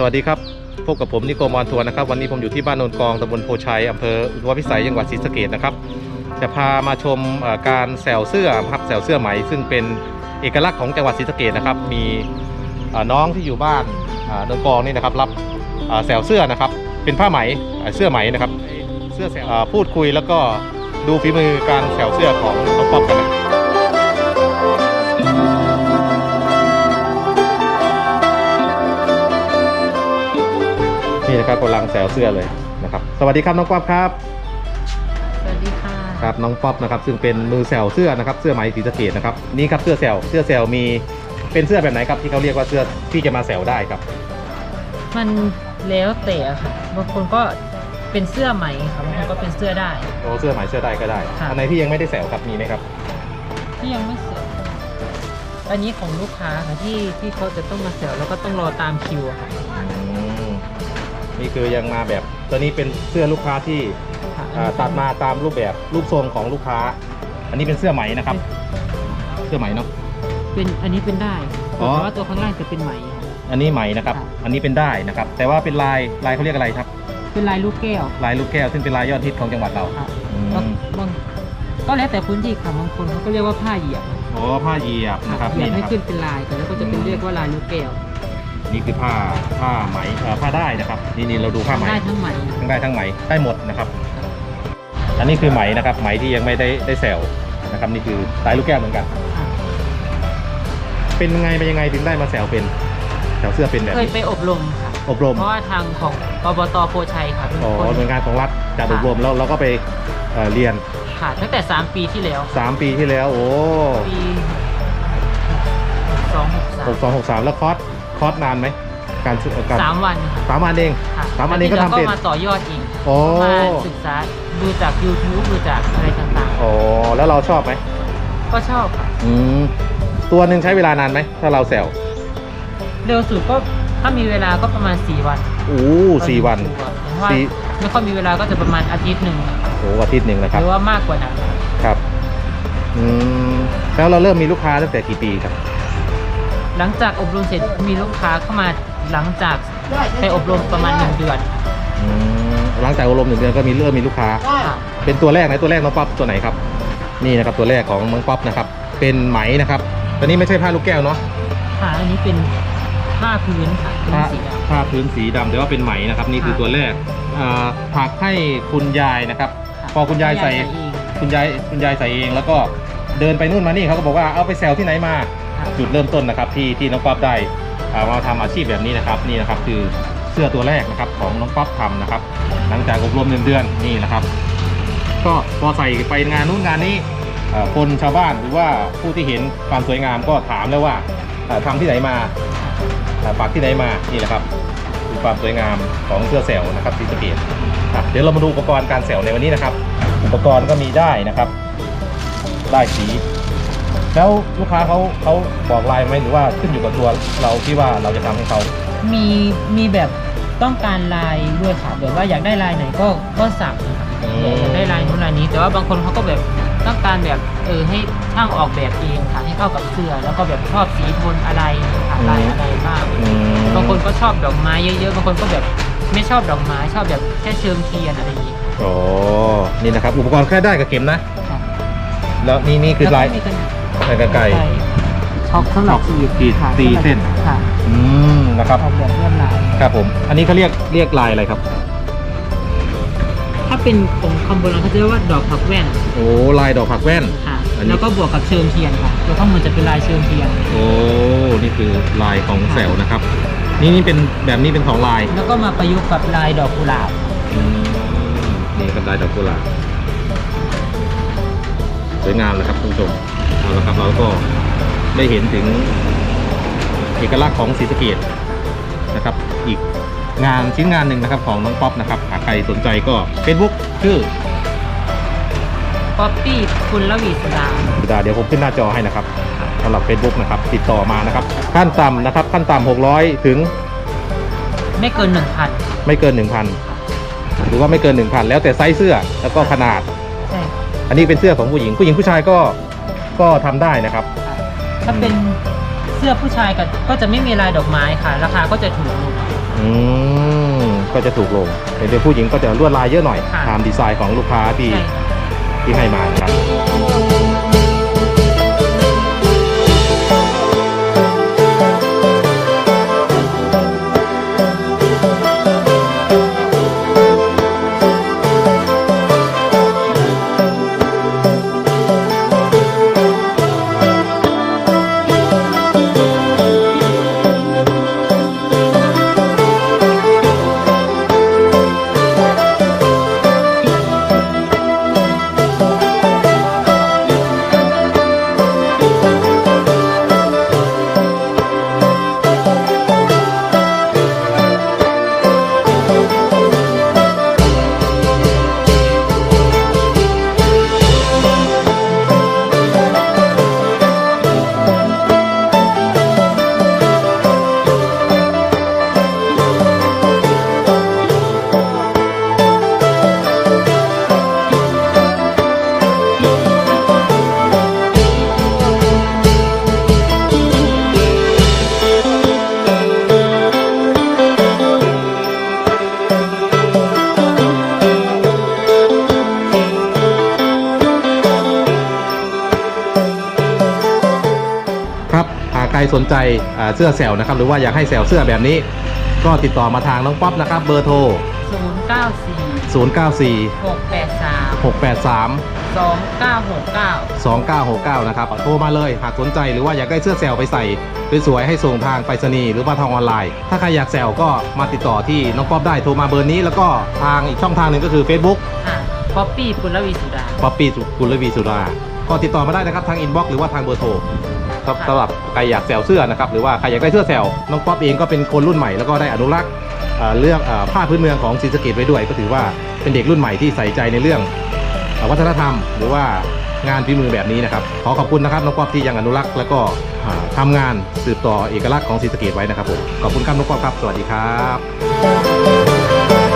สวัสดีครับ พบกับผมนิโกมอนทัวร์นะครับ วันนี้ผมอยู่ที่บ้านโนนกองตำบลโพชัยอำเภออุทุมพิสัยจังหวัดศรีสะเกดนะครับ จะพามาชมการแซวเสื้อครับแซวเสื้อไหม ซึ่งเป็นเอกลักษณ์ของจังหวัดศรีสะเกดนะครับ มีน้องที่อยู่บ้านโนนกองนี่นะครับรับแซวเสื้อนะครับ เป็นผ้าไหมเสื้อไหมนะครับ เสื้อแซวพูดคุยแล้วก็ดูฝีมือการแซวเสื้อของน้องป๊อปกันนะ นี่นะครับกำลังแซวเสื้อเลยนะครับ สวัสดีครับน้องป๊อปครับสวัสดีค่ะครับน้องป๊อปนะครับ ซึ่งเป็นมือแซวเสื้อนะครับ เสื้อไหมสีสะเกดนะครับนี่ครับเสื้อแซวเสื้อแซวมีเป็นเสื้อแบบไหนครับที่เขาเรียกว่าเสื้อที่จะมาแซวได้ครับ มันแล้วแต่ค่ะบางคนก็เป็นเสื้อไหมค่ะบางคนก็เป็นเสื้อได้ โอ้เสื้อไหมเสื้อได้ก็ได้ค่ะ อันไหนที่ยังไม่ได้แซวครับมีไหมครับ ที่ยังไม่เสร็จอันนี้ของลูกค้าค่ะที่ที่เขาจะต้องมาเสร็จแล้วก็ต้องรอตามคิวอะค่ะอืม นี่คือยังมาแบบตัวนี้เป็นเสื้อลูกค้าที่ค่ะอ่าตัดมาตามรูปแบบรูปทรงของลูกค้า อันนี้เป็นเสื้อไหมนะครับ เสื้อไหมเนาะ เป็นอันนี้เป็นได้อ๋อแต่ว่าตัวข้างล่างจะเป็นไหมค่ะอันนี้ไหมนะครับ ค่ะ อันนี้เป็นได้นะครับ แต่ว่าเป็นลายลายเขาเรียกอะไรครับ เป็นลายลูกแก้วลายลูกแก้วซึ่งเป็นลายยอดฮิตของจังหวัดเรา ค่ะอืมแล้วบางก็แล้วแต่พื้นที่ค่ะบางคนเขาก็เรียกว่าผ้าเหยียบอ๋อผ้าเหยียบนะครับเหยียบนี่ให้นะครับ ขึ้นเป็นลายแต่แล้วก็จะเป็นเรียกว่าลายลูกแก้ว นี่คือผ้าผ้าไหมเอ่อผ้าได้นะครับนี่นี่เราดูผ้าไหม ได้ทั้งไหมทั้งได้ทั้งไหมได้หมดนะครับ อันนี้คือไหมนะครับ ไหมที่ยังไม่ได้ได้แซวนะครับนี่คือสายลูกแก้วเหมือนกันค่ะเป็นไงเป็นยังไงถึงได้มาแซวเป็นแซวเสื้อเป็นแบบเคยนี้ไปอบรมค่ะ อบรมเพราะว่าทางของอบตโพชัยค่ะเป็นอ๋อคนหน่วยงานของรัฐจัดอบรมแล้วเราก็ไปเอ่อเรียน ค่ะตั้งแต่ 3 ปีที่แล้ว 3 ปีที่แล้ว โอ้ปีสองหกสามหกสองหกสามแล้วคอร์ส คอร์สนานไหมการศึกการสามวันค่ะสามวันเองค่ะสามวันเองก็ทำเป็นแล้วมาต่อยอดเองโอ้มาศึกษาดูจาก YouTube ดูจากอะไรต่างโอ้แล้วเราชอบไหมๆ ก็ชอบค่ะอืมตัวหนึ่งใช้เวลานานไหมถ้าเราแซวเร็วสุดก็ถ้ามีเวลาก็ประมาณ 4 วันโอ้สี่วันต่อหงตัวแต่ว่าสี่ ไม่ค่อยมีเวลาก็จะประมาณอาทิตย์หนึ่งโอ้อาทิตย์หนึ่งนะคหรับรือว่ามากกว่านั้นครับอืมแล้วเราเริ่มมีลูกค้าตั้งแต่กี่ปีครับ หลังจากอบรมเสร็จมีลูกค้าเข้ามาหลังจากไปอบรมประมาณหนึ่งเดือนอืมหลังจากอบรมหนึ่งเดือนก็มีเริ่มมีลูกค้า ค่ะเป็นตัวแรกไหนตัวแรกน้องป๊อปตัวไหนครับ นี่นะครับตัวแรกของน้องป๊อปนะครับ เป็นไหมนะครับตัวนี้ไม่ใช่ผ้าลูกแก้วเนาะค่ะอันนี้เป็นผ้าพื้นค่ะเป็นผ้าสีด ผ้าพื้นสีดำแต่ว่าเป็นไหมนะครับ นี่คือค่ะตัวแรกอ่าถักให้คุณยายนะครับำพอคุณยายใส่เองคุณยายคุณยายใส่เองแล้วก็เดินไปนู่นมานี่เขาก็บอกว่าเอาไปแซวที่ไหนมาค่ะ จุดเริ่มต้นนะครับที่ที่น้องป๊อปได้อ่ามาทำอาชีพแบบนี้นะครับนี่นะครับคือเสื้อตัวแรกนะครับของน้องป๊อปทำนะครับ หลังจากอบรมหนึ่งเดือนนี่นะครับ ก็พอใส่ไปงานนู้นงานนี้คนชาวบ้านหรือว่าผู้ที่เห็นความสวยงามก็ถามแล้วว่าเอ่อทำที่ไหนมาปักที่ไหนมานี่แหละครับคือความสวยงามของเสื้อแซวนะครับที่สเกตเดี๋ยวเรามาดูอุปกรณ์การแซวในวันนี้นะครับ อุปกรณ์ก็มีได้นะครับ ได้สี แล้วลูกค้าเขาเขาบอกลายไหมหรือว่าขึ้นอยู่กับตัวเราที่ว่าเราจะทำให้เขามีมีแบบต้องการลายด้วยค่ะแบบว่าอยากได้ลายไหนก็ก็สั่งค่ะอยากได้ลายนู้นลายนี้ แต่ว่าบางคนเขาก็แบบต้องการแบบเออให้ช่างออกแบบเองค่ะให้เข้ากับเสื้อแล้วก็แบบชอบสีโทนอะไรค่ะลายอะไรบ้างอืมบางคนก็ชอบดอกไม้เยอะๆบางคนก็แบบไม่ชอบดอกไม้ชอบแบบแค่เชิงเทียนอะไรอย่างนี้โอ้นี่นะครับ อุปกรณ์แค่ได้กับเข็มนะค่ะแล้วนี่นี่คือลาย แล้วก็มีกันลา ยกระไก่ ช็อกสำหรับขีดขีดค่ะตีเส้น ค่ะอืมนะครับออกแบบลวดลายครับผม อันนี้เขาเรียกเรียกลายอะไรครับ ถ้าเป็นของคำโบราณเขาจะเรียกว่าดอกผักแว่นโอ้ลายดอกผักแว่น ค่ะ อันนี้ แล้วก็บวกกับเชิงเทียนค่ะตัวข้างบนจะเป็นลายเชิงเทียน โอ้นี่คือลายของแซวนะครับ นี่นี่เป็นแบบนี้เป็นสองลายแล้วก็มาประยุกต์กับลายดอกกุหลาบ อืมนี่เป็นลายดอกกุหลาบสวยงามเลยครับคุณผู้ชม เอาละครับเราก็ได้เห็นถึงเอกลักษณ์ของศรีสะเกดนะครับ อีกงานชิ้นงานหนึ่งนะครับของน้องป๊อปนะครับหากใครสนใจก็ Facebook ชื่อป๊อปปี้คุณละวีสดาดาเดี๋ยวผมขึ้นหน้าจอให้นะครับสำหรับ Facebook นะครับ ติดต่อมานะครับ ขั้นต่ำนะครับ ขั้นต่ำ600 ถึง ไม่เกินหนึ่งพันไม่เกิน 1,000 หรือว่าไม่เกิน 1,000 แล้วแต่ไซส์เสื้อแล้วก็ขนาดใช่อันนี้เป็นเสื้อของผู้หญิงผู้หญิงผู้ชายก็ ก็ทำได้นะครับ ค่ะถ้าเป็นเสื้อผู้ชายก็ก็จะไม่มีลายดอกไม้ค่ะ ราคาก็จะถูกลง อืมก็จะถูกลงแต่เดี๋ยวผู้หญิงก็จะลวดลายเยอะหน่อย ค่ะ ตามดีไซน์ของลูกค้าที่ใช่ ที่ให้มานะครับครับ รสนใจอ่าเสื้อแซลนะครับ หรือว่าอยากให้แซลเสื้อแบบนี้ ก็ติดต่อมาทางน้องป๊อปนะครับ เบอร์โทรศูนย์เก้าสี่094หกแปดสาม683สองเก้าหกเก้า2969 นะครับโทรมาเลยหากสนใจหรือว่าอยากได้เสื้อแซลไปใส่สวยๆให้ส่งทางไปรษณีย์หรือว่าทางออนไลน์ ถ้าใครอยากแซลก็มาติดต่อที่น้องป๊อปได้โทรมาเบอร์นี้ แล้วก็ทางอีกช่องทางหนึ่งก็คือ Facebook ค่ะป๊อปปี้ปุณลวีสุดาป๊อปปี้กุลวีสุราก็ติดต่อมาได้นะครับทางอินบ็อกซ์หรือว่าทางเบอร์โทร ครับสำหรับใครอยากแซวเสื้อนะครับหรือว่าใครอยากได้เสื้อแซวน้องป๊อปเองก็เป็นคนรุ่นใหม่แล้วก็ได้อนุรักษ์เอ่อเรื่องเอ่อผ้าพื้นเมืองของศรีสะเกดไว้ด้วย ก็ถือว่าเป็นเด็กรุ่นใหม่ที่ใส่ใจในเรื่องเอ่อวัฒนธรรม หรือว่างานฝีมือแบบนี้นะครับขอขอบคุณนะครับน้องป๊อปที่ยังอนุรักษ์แล้วก็อ่าทำงานสืบต่อเอกลักษณ์ของศรีสะเกดไว้นะครับผมขอบคุณครับน้องป๊อปครับสวัสดีครับ